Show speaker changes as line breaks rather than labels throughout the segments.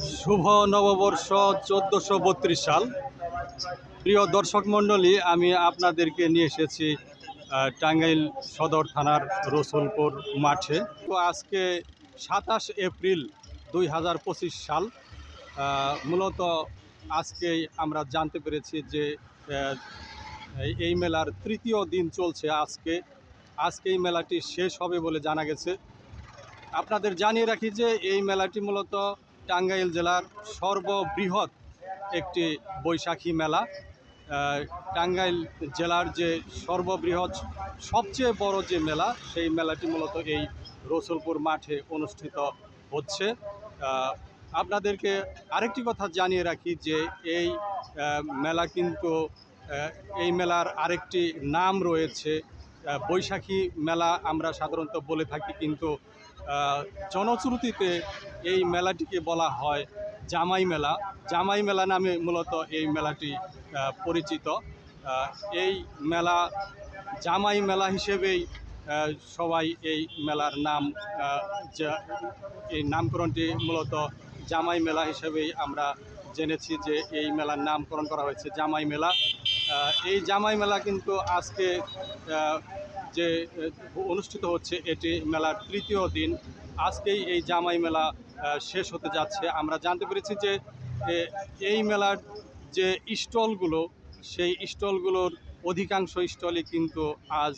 শুভ নববর্ষ চোদ্দোশো বত্রিশ সাল। প্রিয় দর্শক মণ্ডলী, আমি আপনাদেরকে নিয়ে এসেছি টাঙ্গাইল সদর থানার রসুলপুর মাঠে। তো আজকে সাতাশ এপ্রিল দুই হাজার পঁচিশ সাল মূলত আজকেই আমরা জানতে পেরেছি যে এই- এই মেলার তৃতীয় দিন চলছে আজকে। আজকে এই মেলাটি শেষ হবে বলে জানা গেছে। আপনাদের জানিয়ে রাখি যে, এই মেলাটি মূলত টাঙ্গাইল জেলার সর্ববৃহৎ একটি বৈশাখী মেলা। টাঙ্গাইল জেলার যে সর্ববৃহৎ, সবচেয়ে বড় যে মেলা, সেই মেলাটি মূলত এই রসুলপুর মাঠে অনুষ্ঠিত হচ্ছে। আপনাদেরকে আরেকটি কথা জানিয়ে রাখি যে এই মেলা কিন্তু এই মেলার আরেকটি নাম রয়েছে বৈশাখী মেলা আমরা সাধারণত বলে থাকি, কিন্তু জনশ্রুতিতে এই মেলাটিকে বলা হয় জামাই মেলা। জামাই মেলা নামে মূলত এই মেলাটি পরিচিত। এই মেলা জামাই মেলা হিসেবেই সবাই এই মেলার নাম এই নামকরণটি মূলত জামাই মেলা হিসেবেই আমরা জেনেছি যে এই মেলার নামকরণ করা হয়েছে জামাই মেলা। এই জামাই মেলা কিন্তু আজকে যে অনুষ্ঠিত হচ্ছে এটি মেলার তৃতীয় দিন। আজকেই এই জামাই মেলা শেষ হতে যাচ্ছে। আমরা জানতে পেরেছি যে এই মেলার যে স্টলগুলো, সেই স্টলগুলোর অধিকাংশ স্টলই কিন্তু আজ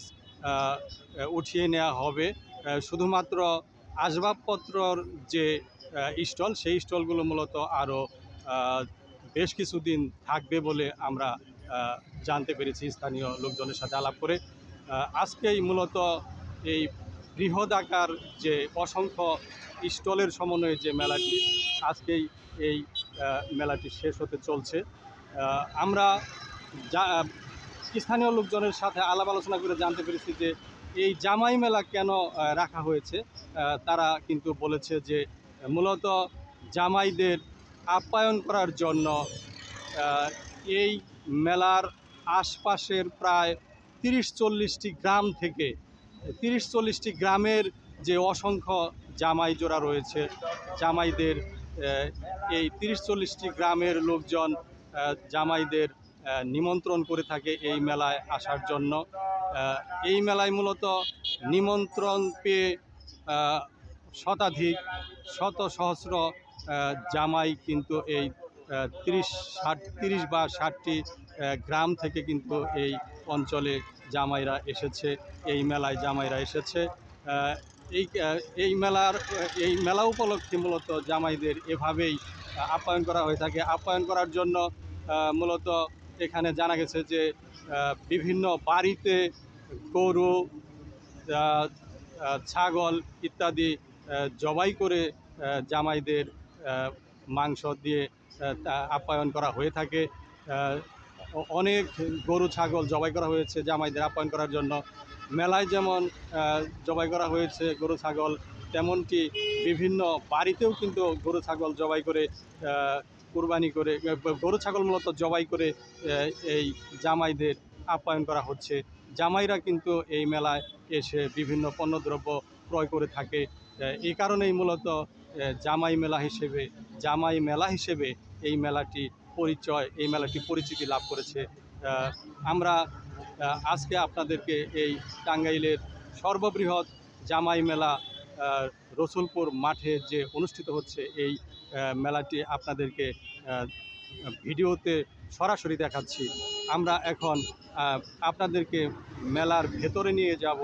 উঠিয়ে নেওয়া হবে। শুধুমাত্র আসবাবপত্রর যে স্টল, সেই স্টলগুলো মূলত আরও বেশ কিছুদিন থাকবে বলে আমরা জানতে পেরেছি স্থানীয় লোকজনের সাথে আলাপ করে। আজকেই মূলত এই বৃহৎ আকার যে অসংখ্য স্টলের সমন্বয়ে যে মেলাটি, আজকেই এই মেলাটি শেষ হতে চলছে। আমরা যা, স্থানীয় লোকজনের সাথে আলাপ আলোচনা করে জানতে পেরেছি যে এই জামাই মেলা কেন রাখা হয়েছে। তারা কিন্তু বলেছে যে মূলত জামাইদের আপ্যায়ন করার জন্য এই মেলার আশপাশের প্রায় তিরিশ চল্লিশটি গ্রাম থেকে তিরিশ চল্লিশটি গ্রামের যে অসংখ্য জামাই জোড়া রয়েছে, জামাইদের এই তিরিশ চল্লিশটি গ্রামের লোকজন জামাইদের নিমন্ত্রণ করে থাকে এই মেলায় আসার জন্য। এই মেলায় মূলত নিমন্ত্রণ পেয়ে শতাধিক শত সহস্র জামাই কিন্তু এই তিরিশ ষাট তিরিশ বা ষাটটি গ্রাম থেকে কিন্তু এই অঞ্চলে জামাইরা এসেছে, এই মেলায় জামাইরা এসেছে। এই এই মেলার, এই মেলা উপলক্ষে মূলত জামাইদের এভাবেই আপ্যায়ন করা হয়ে থাকে। আপ্যায়ন করার জন্য মূলত এখানে জানা গেছে যে বিভিন্ন বাড়িতে গরু ছাগল ইত্যাদি জবাই করে জামাইদের মাংস দিয়ে আপ্যায়ন করা হয়ে থাকে। অনেক গরু, ছাগল জবাই করা হয়েছে জামাইদের আপ্যায়ন করার জন্য। মেলায় যেমন জবাই করা হয়েছে গরু, ছাগল, তেমনটি বিভিন্ন বাড়িতেও কিন্তু গরু, ছাগল জবাই করে কুরবানি করে গরু, ছাগল মূলত জবাই করে এই জামাইদের আপ্যায়ন করা হচ্ছে। জামাইরা কিন্তু এই মেলায় এসে বিভিন্ন পণ্যদ্রব্য ক্রয় করে থাকে। এই কারণেই মূলত জামাই মেলা হিসেবে, জামাই মেলা হিসেবে এই মেলাটি পরিচয়, এই মেলাটি পরিচিতি লাভ করেছে। আমরা আজকে আপনাদেরকে এই টাঙ্গাইলের সর্ববৃহৎ জামাই মেলা রসুলপুর মাঠে যে অনুষ্ঠিত হচ্ছে, এই মেলাটি আপনাদেরকে ভিডিওতে সরাসরি দেখাচ্ছি। আমরা এখন আপনাদেরকে মেলার ভেতরে নিয়ে যাব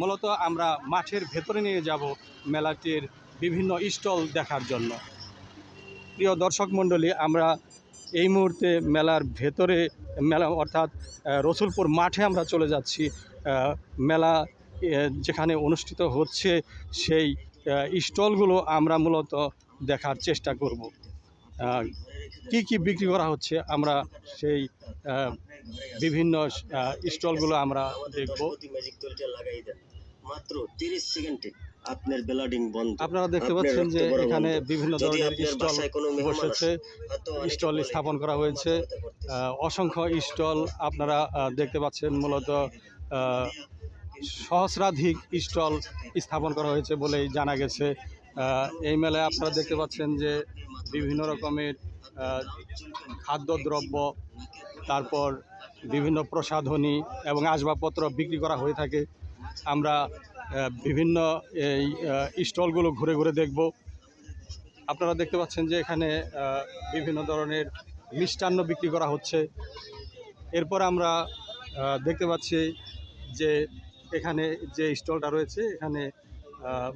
মূলত আমরা মাঠের ভেতরে নিয়ে যাব মেলাটির বিভিন্ন স্টল দেখার জন্য। প্রিয় দর্শক মণ্ডলী, আমরা এই মুহূর্তে মেলার ভেতরে, মেলা অর্থাৎ রসুলপুর মাঠে আমরা চলে যাচ্ছি। মেলা যেখানে অনুষ্ঠিত হচ্ছে সেই স্টলগুলো আমরা মূলত দেখার চেষ্টা করব। কি কি বিক্রি করা হচ্ছে আমরা সেই বিভিন্ন স্টলগুলো আমরা দেখব।
মাত্র 30 সেকেন্ডে আপনার ব্লাডিং বন্ধ।
আপনারা দেখতে পাচ্ছেন যে এখানে বিভিন্ন ধরনের স্টল বসেছে স্টল স্থাপন করা হয়েছে। অসংখ্য স্টল আপনারা দেখতে পাচ্ছেন মূলত সহস্রাধিক স্টল স্থাপন করা হয়েছে বলেই জানা গেছে। এই মেলায় আপনারা দেখতে পাচ্ছেন যে বিভিন্ন রকমের খাদ্যদ্রব্য তারপর বিভিন্ন প্রসাধনী এবং আসবাবপত্র বিক্রি করা হয়ে থাকে। আমরা বিভিন্ন এই স্টলগুলো ঘুরে ঘুরে দেখব। আপনারা দেখতে পাচ্ছেন যে এখানে বিভিন্ন ধরনের মিষ্টান্ন বিক্রি করা হচ্ছে। এরপর আমরা দেখতে পাচ্ছি যে এখানে যে স্টলটা রয়েছে, এখানে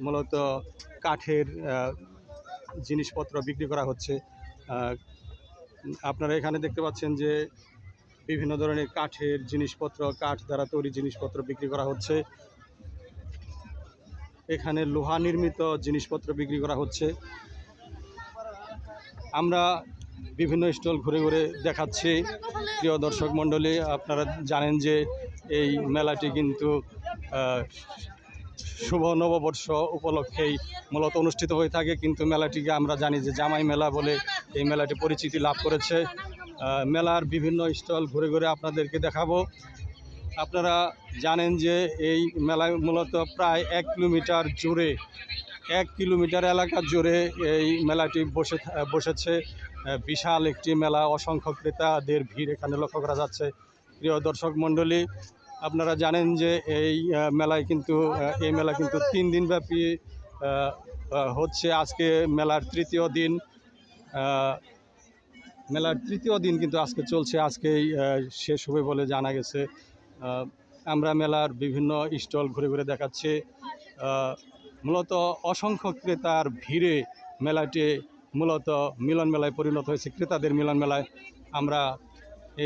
মূলত কাঠের জিনিসপত্র বিক্রি করা হচ্ছে। আপনারা এখানে দেখতে পাচ্ছেন যে বিভিন্ন ধরনের কাঠের জিনিসপত্র, কাঠ দ্বারা তৈরি জিনিসপত্র বিক্রি করা হচ্ছে। এখানে লোহা নির্মিত জিনিসপত্র বিক্রি করা হচ্ছে। আমরা বিভিন্ন স্টল ঘুরে ঘুরে দেখাচ্ছি। প্রিয় দর্শক মণ্ডলী, আপনারা জানেন যে এই মেলাটি কিন্তু শুভ নববর্ষ উপলক্ষেই মূলত অনুষ্ঠিত হয়ে থাকে। কিন্তু মেলাটিকে আমরা জানি যে জামাই মেলা বলে এই মেলাটি পরিচিতি লাভ করেছে। মেলার বিভিন্ন স্টল ঘুরে ঘুরে আপনাদেরকে দেখাবো। আপনারা জানেন যে এই মেলায় মূলত প্রায় এক কিলোমিটার জুড়ে, এক কিলোমিটার এলাকা জুড়ে এই মেলাটি বসে বসেছে। বিশাল একটি মেলা, অসংখ্য ক্রেতাদের ভিড় এখানে লক্ষ্য করা যাচ্ছে। প্রিয় দর্শক মণ্ডলী, আপনারা জানেন যে এই মেলায় কিন্তু এই মেলা কিন্তু তিন দিনব্যাপী হচ্ছে। আজকে মেলার তৃতীয় দিন মেলার তৃতীয় দিন কিন্তু আজকে চলছে। আজকেই শেষ হবে বলে জানা গেছে। আমরা মেলার বিভিন্ন স্টল ঘুরে ঘুরে দেখাচ্ছে। মূলত অসংখ্য ক্রেতার ভিড়ে মেলাটি মূলত মিলন মেলায় পরিণত হয়েছে। ক্রেতাদের মিলন মেলায় আমরা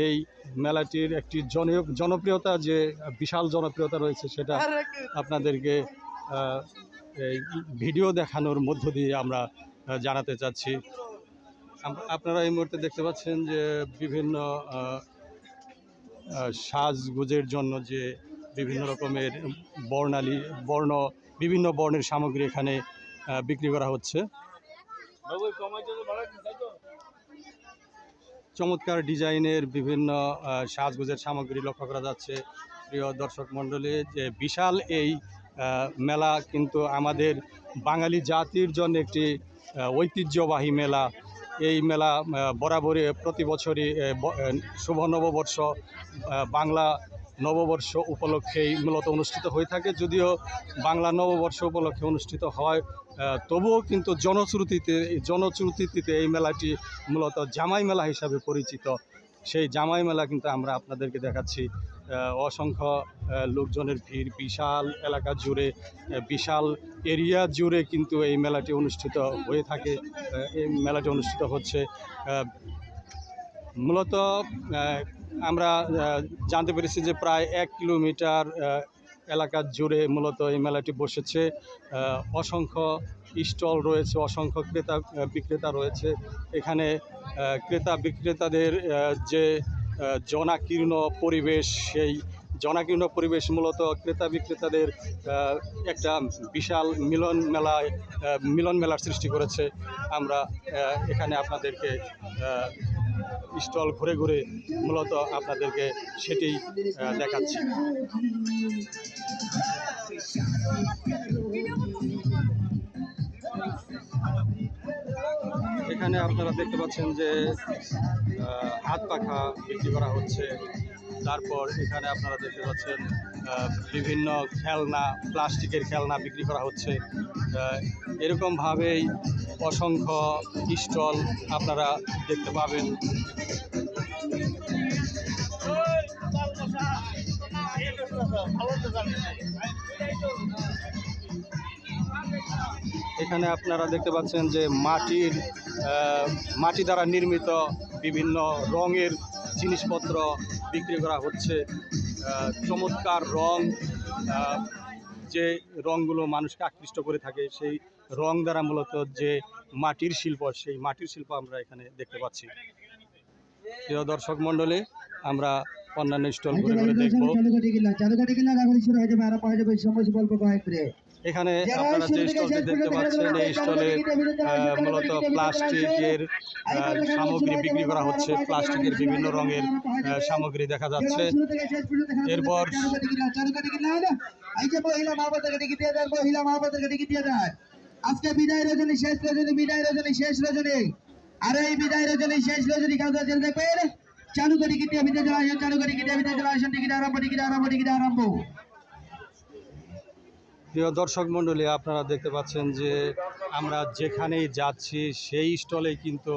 এই মেলাটির একটি জন জনপ্রিয়তা যে বিশাল জনপ্রিয়তা রয়েছে সেটা আপনাদেরকে এই ভিডিও দেখানোর মধ্য দিয়ে আমরা জানাতে চাচ্ছি। আপনারা এই মুহূর্তে দেখতে পাচ্ছেন যে বিভিন্ন সাজগুজের জন্য যে বিভিন্ন রকমের বর্ণালী, বর্ণ, বিভিন্ন বর্ণের সামগ্রী এখানে বিক্রি করা হচ্ছে। চমৎকার ডিজাইনের বিভিন্ন সাজগোজের সামগ্রী লক্ষ্য করা যাচ্ছে। প্রিয় দর্শক মণ্ডলী, যে বিশাল এই মেলা কিন্তু আমাদের বাঙালি জাতির জন্য একটি ঐতিহ্যবাহী মেলা। এই মেলা বরাবরই প্রতি বছরই শুভ নববর্ষ বাংলা নববর্ষ উপলক্ষেই মূলত অনুষ্ঠিত হয়ে থাকে। যদিও বাংলা নববর্ষ উপলক্ষে অনুষ্ঠিত হয় তবুও কিন্তু জনশ্রুতিতে জনশ্রুতিতে এই মেলাটি মূলত জামাই মেলা হিসাবে পরিচিত। সেই জামাই মেলা কিন্তু আমরা আপনাদেরকে দেখাচ্ছি। অসংখ্য লোকজনের ভিড়, বিশাল এলাকা জুড়ে বিশাল এরিয়া জুড়ে কিন্তু এই মেলাটি অনুষ্ঠিত হয়ে থাকে। এই মেলাটি অনুষ্ঠিত হচ্ছে মূলত আমরা জানতে পেরেছি যে প্রায় এক কিলোমিটার এলাকা জুড়ে মূলত এই মেলাটি বসেছে। অসংখ্য স্টল রয়েছে, অসংখ্য ক্রেতা বিক্রেতা রয়েছে। এখানে ক্রেতা বিক্রেতাদের যে জনাকীর্ণ পরিবেশ, সেই জনাকীর্ণ পরিবেশ মূলত ক্রেতা বিক্রেতাদের একটা বিশাল মিলন মেলায় মিলন মেলার সৃষ্টি করেছে। আমরা এখানে আপনাদেরকে স্টল ঘুরে ঘুরে মূলত আপনাদেরকে সেটি দেখাচ্ছি। এখানে আপনারা দেখতে পাচ্ছেন যে হাত পাখা বিক্রি করা হচ্ছে। তারপর এখানে আপনারা দেখতে পাচ্ছেন বিভিন্ন খেলনা, প্লাস্টিকের খেলনা বিক্রি করা হচ্ছে। এরকমভাবেই অসংখ্য স্টল আপনারা দেখতে পাবেন। এখানে আপনারা দেখতে পাচ্ছেন যে মাটির মাটি দ্বারা নির্মিত বিভিন্ন রঙের জিনিসপত্র বিক্রি করা হচ্ছে। চমৎকার রং যে রঙগুলো মানুষকে আকৃষ্ট করে থাকে, সেই রং দ্বারা মূলত যে মাটির শিল্প, সেই মাটির শিল্প আমরা এখানে দেখতে পাচ্ছি। প্রিয় দর্শক মণ্ডলী, আমরা অন্যান্য স্টল ঘুরে ঘুরে দেখব। এখানে আপনারা যে স্টলটি দেখতে পাচ্ছেন এই স্টলে মূলত প্লাস্টিকের সামগ্রী বিক্রি করা হচ্ছে প্লাস্টিকের বিভিন্ন রঙের সামগ্রী দেখা যাচ্ছে। এরপর
আজকে বিদায় রজনী শেষ রজনী বিদায় রজনী শেষ রজনী। আর এই বিদায় রজনী শেষ রজনী কাউকে দেখবেন? চালু করে টিকিট বিদায় চলে করে টিকিট বিদায় টিকিট আরম্ভ টিকিট আরম্ভ টিকিট আরম্ভ।
প্রিয় দর্শক মণ্ডলী আপনারা দেখতে পাচ্ছেন যে আমরা যেখানেই যাচ্ছি সেই স্টলে কিন্তু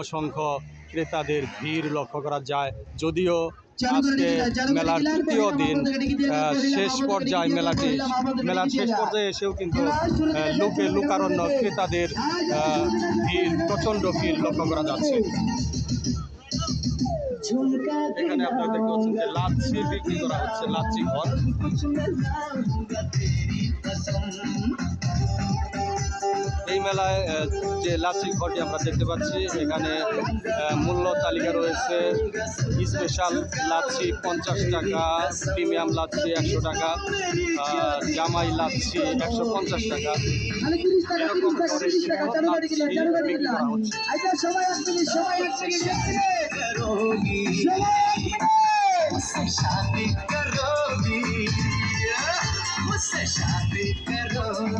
অসংখ্য ক্রেতাদের ভিড় লক্ষ্য করা যায়। যদিও আজকে মেলার তৃতীয় দিন শেষ পর্যায়ে মেলাটি মেলার শেষ পর্যায়ে এসেও কিন্তু লোকে লোকারণ্য ক্রেতাদের ভিড় প্রচণ্ড ভিড় লক্ষ্য করা যাচ্ছে। এখানে আপনারা দেখতে পাচ্ছেন যে লাচ্ছি বিক্রি করা হচ্ছে লাচ্ছি ঘর। এই মেলায় আহ, যে লাচ্ছি ঘরটি আমরা দেখতে পাচ্ছি এখানে আহ, মূল্য তালিকা রয়েছে স্পেশাল লাচ্ছি পঞ্চাশ টাকা প্রিমিয়াম লাচ্ছি একশো টাকা আহ, জামাই লাচ্ছি একশো পঞ্চাশ টাকা এরকম করে বিভিন্ন লাচ্ছি বিক্রি করা হচ্ছে
আচ্ছা সময় আসছে সময় আসছে
मुझसे शादी करोगी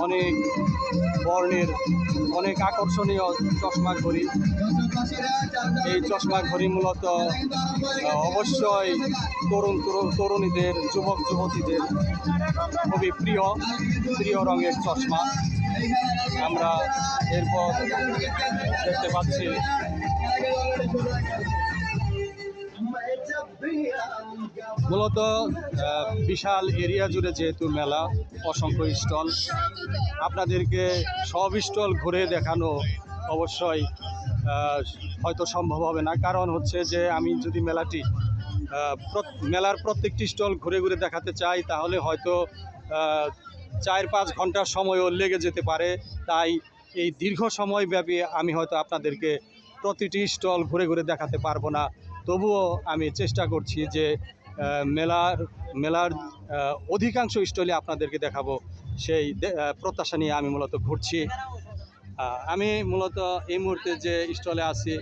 অনেক বর্ণের, অনেক আকর্ষণীয় চশমা ঘড়ি। এই চশমা ঘড়ি মূলত অবশ্যই তরুণ তরুণ- তরুণীদের, যুবক, যুবতীদের খুবই প্রিয় প্রিয় রঙের চশমা। আমরা এরপর দেখতে পাচ্ছি। মূলত বিশাল এরিয়া জুড়ে যেহেতু মেলা, অসংখ্য স্টল, আপনাদেরকে সব স্টল ঘুরে দেখানো অবশ্যই হয়তো সম্ভব হবে না। কারণ হচ্ছে যে, আমি যদি মেলাটি মেলার প্রত্যেকটি স্টল ঘুরে ঘুরে দেখাতে চাই, তাহলে হয়তো চার পাঁচ ঘণ্টার সময়ও লেগে যেতে পারে। তাই এই দীর্ঘ সময় ব্যাপী আমি হয়তো আপনাদেরকে প্রতিটি স্টল ঘুরে ঘুরে দেখাতে পারব না। তবুও আমি চেষ্টা করছি যে মেলার মেলার অধিকাংশ স্টলে আপনাদেরকে দেখাবো। সেই প্রত্যাশা নিয়ে আমি মূলত ঘুরছি। আমি মূলত এই মুহূর্তে যে স্টলে আছি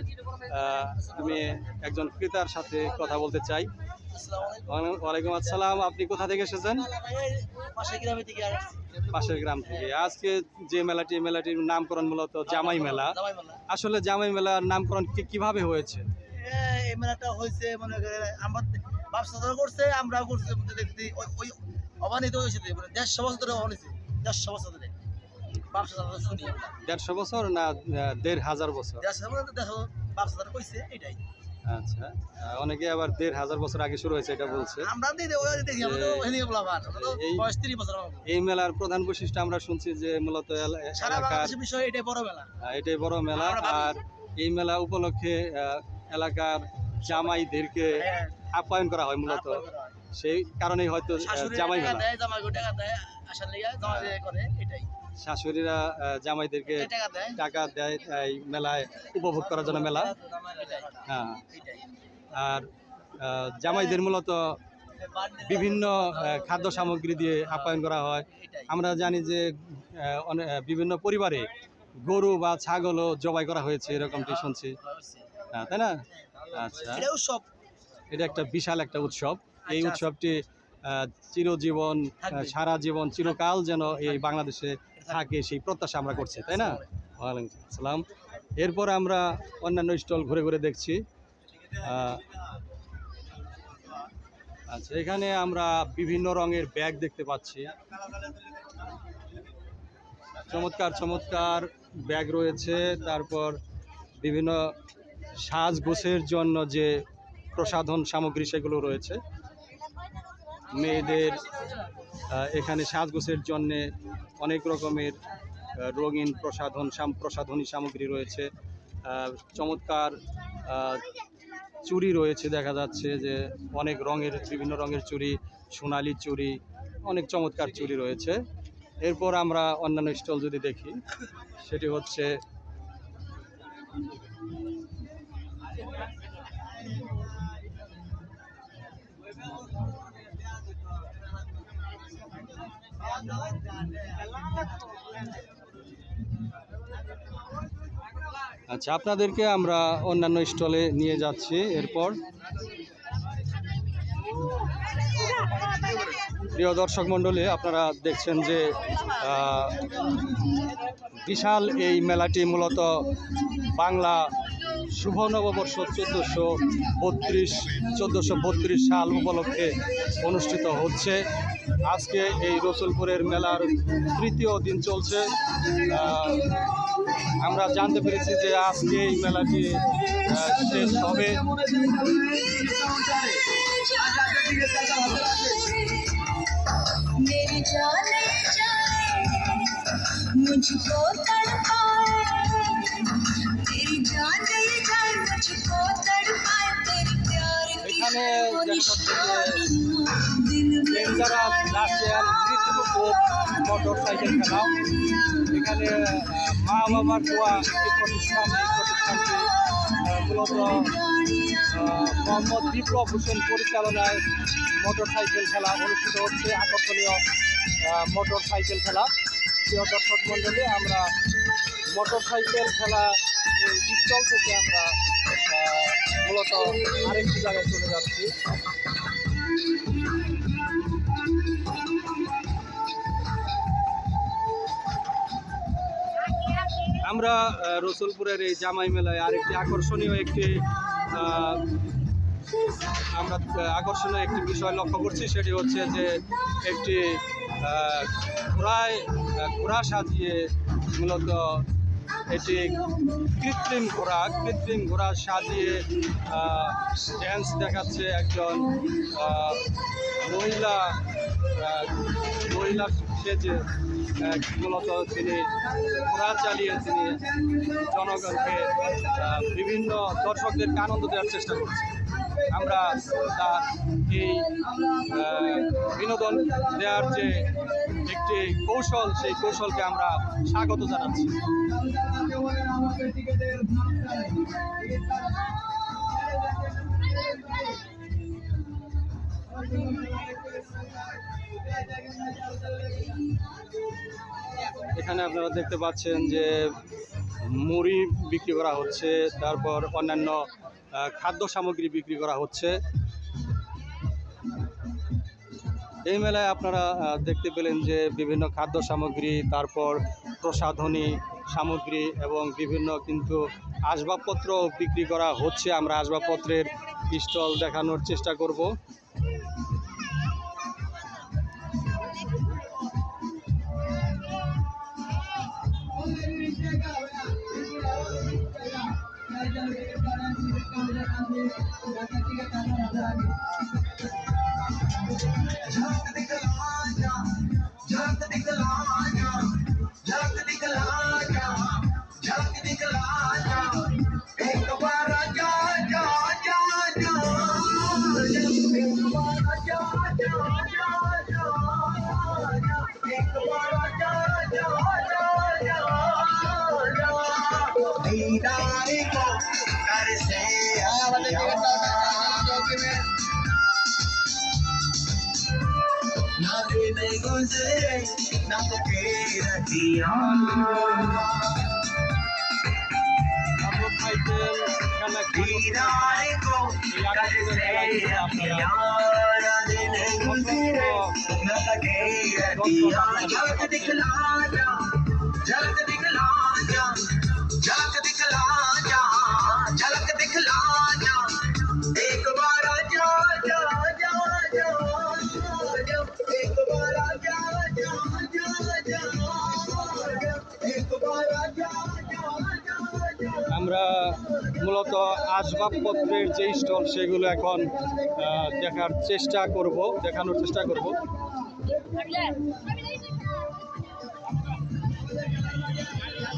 আমি একজন ক্রেতার সাথে কথা বলতে চাই। ওয়ালাইকুম- আসসালাম। আপনি কোথা থেকে এসেছেন?
পাশের গ্রামে থেকে।
আজকে যে মেলাটি, মেলাটির নামকরণ মূলত জামাই মেলা। আসলে জামাই মেলার নামকরণ কীভাবে হয়েছে?
এই মেলাটা হয়েছে, মনে করে আমার ব্যবসা ধরে করছে আমরাও করছি ওই- অবানিত হয়েছে মানে দেড়শো বছর ধরে অবানিছে দেড়শো বছর ধরে
দেড়শো বছর না দেড় হাজার বছর?
দেড়শো ধরে কইছে এটাই।
আচ্ছা অনেকে আবার দেড় হাজার বছর আগে শুরু হয়েছে এটা বলছে। এই- মেলার প্রধান বৈশিষ্ট্য আমরা শুনছি যে মূলত
এটাই বড় মেলা।
এটাই বড় মেলা আর এই মেলা উপলক্ষে এলাকার জামাইদেরকে
হ্যাঁ,
আপ্যায়ন করা হয় মূলত।
হয়।
সেই কারণেই হয়তো জামাই মেলা শাশুড়িরা জামাইদেরকে
টাকা দেয়।
এই মেলায় উপভোগ করার জন্য মেলা। হ্যাঁ। আর জামাইদের মূলত বিভিন্ন খাদ্য সামগ্রী দিয়ে আপ্যায়ন করা হয়। আমরা জানি যে বিভিন্ন পরিবারে গরু বা ছাগলও জবাই করা হয়েছে এরকমটি শুনছি। হ্যাঁ, তাই না? আচ্ছা।
এটা
একটা বিশাল একটা উৎসব। এই
আচ্ছা।
উৎসবটি আহ, চিরজীবন সারা জীবন চিরকাল যেন এই বাংলাদেশে থাকে সেই প্রত্যাশা আমরা করছি তাই না? ওয়ালাইকুম আসসালাম। এরপর আমরা অন্যান্য স্টল ঘুরে ঘুরে দেখছি। আচ্ছা এখানে আমরা বিভিন্ন রঙের ব্যাগ দেখতে পাচ্ছি। চমৎকার চমৎকার ব্যাগ রয়েছে। তারপর বিভিন্ন সাজগোছের জন্য যে প্রসাধন সামগ্রী সেগুলো রয়েছে। মেয়েদের এখানে সাজগোছের জন্য অনেক রকমের রঙিন প্রসাধন প্রসাধনী সামগ্রী রয়েছে। চমৎকার চুড়ি রয়েছে দেখা যাচ্ছে যে অনেক রঙের, বিভিন্ন রঙের চুড়ি, সোনালি চুড়ি, অনেক চমৎকার চুড়ি রয়েছে। এরপর আমরা অন্যান্য স্টল যদি দেখি, সেটি হচ্ছে আচ্ছা আপনাদেরকে আমরা অন্যান্য স্টলে নিয়ে যাচ্ছি। এরপর প্রিয় দর্শক মণ্ডলী, আপনারা দেখছেন যে বিশাল এই মেলাটি মূলত বাংলা শুভ নববর্ষ চোদ্দোশো বত্রিশ চোদ্দোশো বত্রিশ সাল উপলক্ষে অনুষ্ঠিত হচ্ছে আজকে এই রসুলপুরের মেলার তৃতীয় দিন চলছে আহ, আমরা জানতে পেরেছি যে আজকে এই মেলাটি আহ, শেষ হবে
मेरी जान ले जाए मुझको तड़पाए
কৃত্রিম মোটর সাইকেল খেলা এখানে মা বাবার দোয়া একটি প্রতিষ্ঠান এই প্রতিষ্ঠানটি মোহাম্মদ বিপ্লব হোসেন পরিচালনায় মোটর সাইকেল খেলা অনুষ্ঠিত হচ্ছে আকর্ষণীয় মোটর সাইকেল খেলা প্রিয় দর্শক মণ্ডলী আমরা মোটর সাইকেল খেলা স্টল থেকে আমরা মূলত আরেকটি জায়গায় চলে যাচ্ছি। আমরা রসুলপুরের এই জামাই মেলায় আরেকটি আকর্ষণীয় একটি আমরা আকর্ষণীয় একটি বিষয় লক্ষ্য করছি, সেটি হচ্ছে যে একটি ঘোড়ায় ঘোড়া সাজিয়ে মূলত এটি কৃত্রিম ঘোড়া কৃত্রিম ঘোড়া সাজিয়ে ড্যান্স দেখাচ্ছে একজন মহিলা মহিলা সেজে মূলত তিনি ঘোড়া চালিয়ে তিনি জনগণকে বিভিন্ন দর্শকদেরকে আনন্দ দেওয়ার চেষ্টা করছে আমরা তার এই বিনোদন দেওয়ার যে একটি কৌশল, সেই কৌশলকে আমরা স্বাগত জানাচ্ছি। এখানে আপনারা দেখতে পাচ্ছেন যে মুড়ি বিক্রি করা হচ্ছে, তারপর অন্যান্য খাদ্য সামগ্রী বিক্রি করা হচ্ছে। এই মেলায় আপনারা দেখতে পেলেন যে বিভিন্ন খাদ্য সামগ্রী, তারপর প্রসাধনী সামগ্রী এবং বিভিন্ন কিন্তু আসবাবপত্র বিক্রি করা হচ্ছে। আমরা আসবাবপত্রের স্টল দেখানোর চেষ্টা করব। लगते रतिया दीदार दिखला जा जग दिखला जा दिखला जा झलक दिखला जा মূলত আসবাবপত্রের যে স্টল, সেগুলো এখন দেখার চেষ্টা করব, দেখানোর চেষ্টা করব।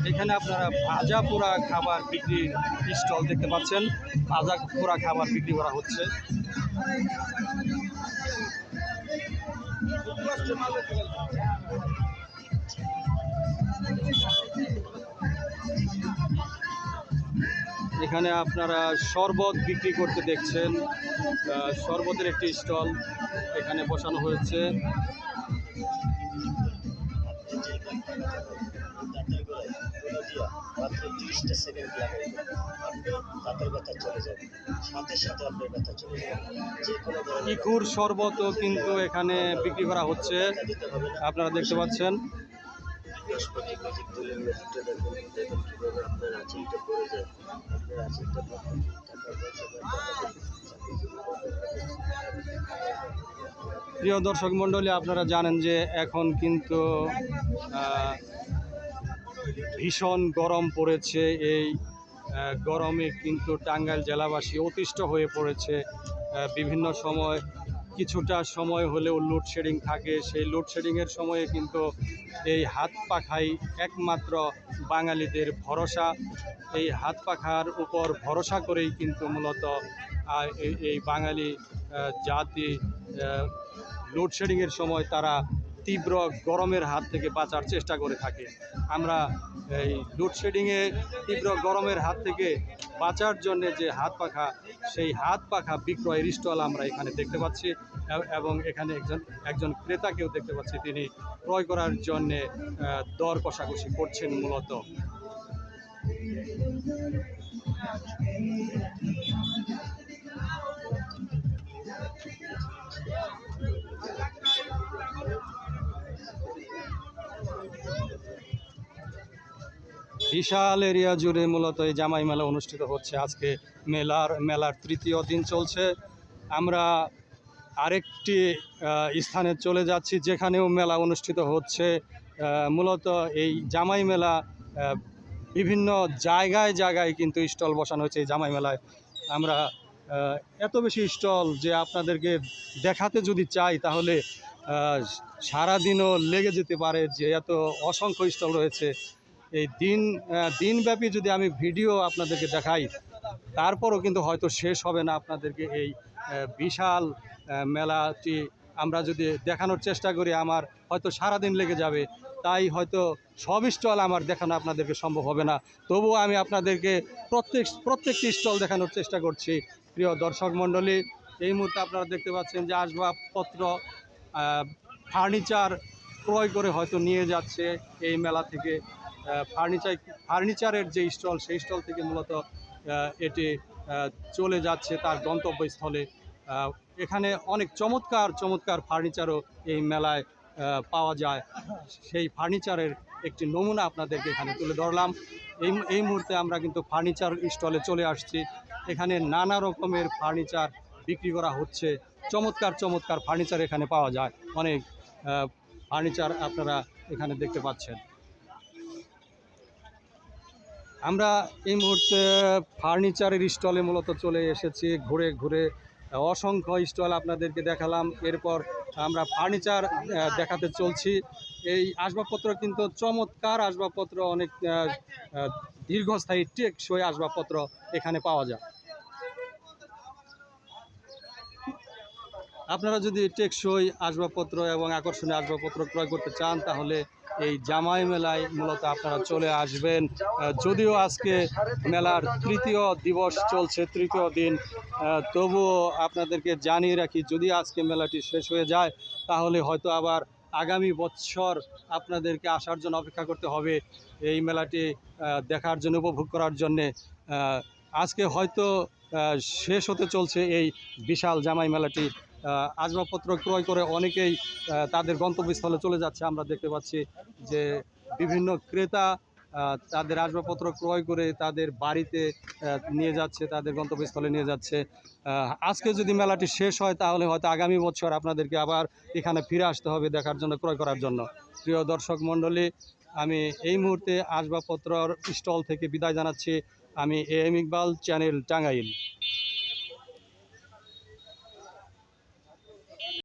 এখানে আপনারা ভাজা পোড়া খাবার বিক্রির স্টল দেখতে পাচ্ছেন। ভাজা পোড়া খাবার বিক্রি করা হচ্ছে। এখানে আপনারা শরবত বিক্রি করতে দেখছেন। শরবতের একটি স্টল এখানে বসানো হয়েছে। ইকুর শরবতও কিন্তু এখানে বিক্রি করা হচ্ছে। আপনারা দেখতে পাচ্ছেন।
বৃহস্পতি ম্যাজিক তুলে ম্যাজিকটা দেখুন দেখুন কীভাবে আপনার আঁচিলটা পড়ে যায়। আপনার আঁচিলটা টাকা পয়সা
প্রিয় দর্শক মণ্ডলী, আপনারা জানেন যে এখন কিন্তু ভীষণ গরম পড়েছে। এই গরমে কিন্তু টাঙ্গাইল জেলাবাসী অতিষ্ঠ হয়ে পড়েছে। বিভিন্ন সময় কিছুটা সময় হলেও লোডশেডিং থাকে। সেই লোডশেডিংয়ের সময়ে কিন্তু এই হাত পাখাই একমাত্র বাঙালিদের ভরসা। এই হাত পাখার উপর ভরসা করেই কিন্তু মূলত এই বাঙালি জাতি লোডশেডিংয়ের সময় তারা তীব্র গরমের হাত থেকে বাঁচার চেষ্টা করে থাকে। আমরা এই লোডশেডিংয়ে তীব্র গরমের হাত থেকে বাঁচার জন্য যে হাত পাখা, সেই হাত পাখা বিক্রয়ের স্টল আমরা এখানে দেখতে পাচ্ছি। এবং এখানে একজন একজন ক্রেতাকেও দেখতে পাচ্ছি। তিনি ক্রয় করার জন্যে দর কষাকষি করছেন মূলত। বিশাল এরিয়া জুড়ে মূলত এই জামাই মেলা অনুষ্ঠিত হচ্ছে। আজকে মেলার মেলার তৃতীয় দিন চলছে। আমরা আরেকটি স্থানে চলে যাচ্ছি যেখানেও মেলা অনুষ্ঠিত হচ্ছে। মূলত এই জামাই মেলা বিভিন্ন জায়গায় জায়গায় কিন্তু স্টল বসানো হয়েছে এই জামাই মেলায়। আমরা এত বেশি স্টল যে আপনাদেরকে দেখাতে যদি চাই তাহলে সারাদিনও লেগে যেতে পারে যে এত অসংখ্য স্টল রয়েছে। এই দিন দিনব্যাপী যদি আমি ভিডিও আপনাদেরকে দেখাই, তারপরও কিন্তু হয়তো শেষ হবে না আপনাদেরকে এই বিশাল মেলাটি। আমরা যদি দেখানোর চেষ্টা করি, আমার হয়তো সারাদিন লেগে যাবে, তাই হয়তো সব স্টল আমার দেখানো আপনাদেরকে সম্ভব হবে না। তবুও আমি আপনাদেরকে প্রত্যেক, প্রত্যেকটি স্টল দেখানোর চেষ্টা করছি। প্রিয় দর্শক মণ্ডলী, এই মুহূর্তে আপনারা দেখতে পাচ্ছেন যে আসবাবপত্র ফার্নিচার ক্রয় করে হয়তো নিয়ে যাচ্ছে এই মেলা থেকে। ফার্নিচার, ফার্নিচারের যে স্টল, সেই স্টল থেকে মূলত এটি চলে যাচ্ছে তার গন্তব্যস্থলে। এখানে অনেক চমৎকার চমৎকার ফার্নিচারও এই মেলায় পাওয়া যায়। সেই ফার্নিচারের একটি নমুনা আপনাদেরকে এখানে তুলে ধরলাম। এই এই মুহূর্তে আমরা কিন্তু ফার্নিচার স্টলে চলে আসছি। এখানে নানা রকমের ফার্নিচার বিক্রি করা হচ্ছে। চমৎকার চমৎকার ফার্নিচার এখানে পাওয়া যায়। অনেক ফার্নিচার আপনারা এখানে দেখতে পাচ্ছেন। আমরা এই মুহূর্তে ফার্নিচারের স্টলে মূলত চলে এসেছি, ঘুরে ঘুরে। অসংখ্য স্টল আপনাদেরকে দেখালাম, এরপর আমরা ফার্নিচার দেখাতে চলছি। এই আসবাবপত্র কিন্তু চমৎকার আসবাবপত্র, অনেক দীর্ঘস্থায়ী টেকসই আসবাবপত্র এখানে পাওয়া যায়। আপনারা যদি টেকসই আসবাবপত্র এবং আকর্ষণীয় আসবাবপত্র ক্রয় করতে চান, তাহলে এই জামাই মেলায় মূলত আপনারা চলে আসবেন। যদিও আজকে মেলার তৃতীয় দিবস চলছে, তৃতীয় দিন। তবুও আপনাদেরকে জানিয়ে রাখি, যদি আজকে মেলাটি শেষ হয়ে যায়, তাহলে হয়তো আবার আগামী বছর আপনাদেরকে আসার জন্য অপেক্ষা করতে হবে এই মেলাটি দেখার জন্য, উপভোগ করার জন্যে। আজকে হয়তো শেষ হতে চলছে এই বিশাল জামাই মেলাটি। আসবাবপত্র ক্রয় করে অনেকেই তাদের গন্তব্যস্থলে চলে যাচ্ছে। আমরা দেখতে পাচ্ছি যে বিভিন্ন ক্রেতা তাদের আসবাবপত্র ক্রয় করে তাদের বাড়িতে নিয়ে যাচ্ছে, তাদের গন্তব্যস্থলে নিয়ে যাচ্ছে। আজকে যদি মেলাটি শেষ হয়, তাহলে হয়তো আগামী বছর আপনাদেরকে আবার এখানে ফিরে আসতে হবে দেখার জন্য, ক্রয় করার জন্য। প্রিয় দর্শক মণ্ডলী, আমি এই মুহূর্তে আসবাবপত্রর স্টল থেকে বিদায় জানাচ্ছি। আমি A M Iqbal, channel Tangail.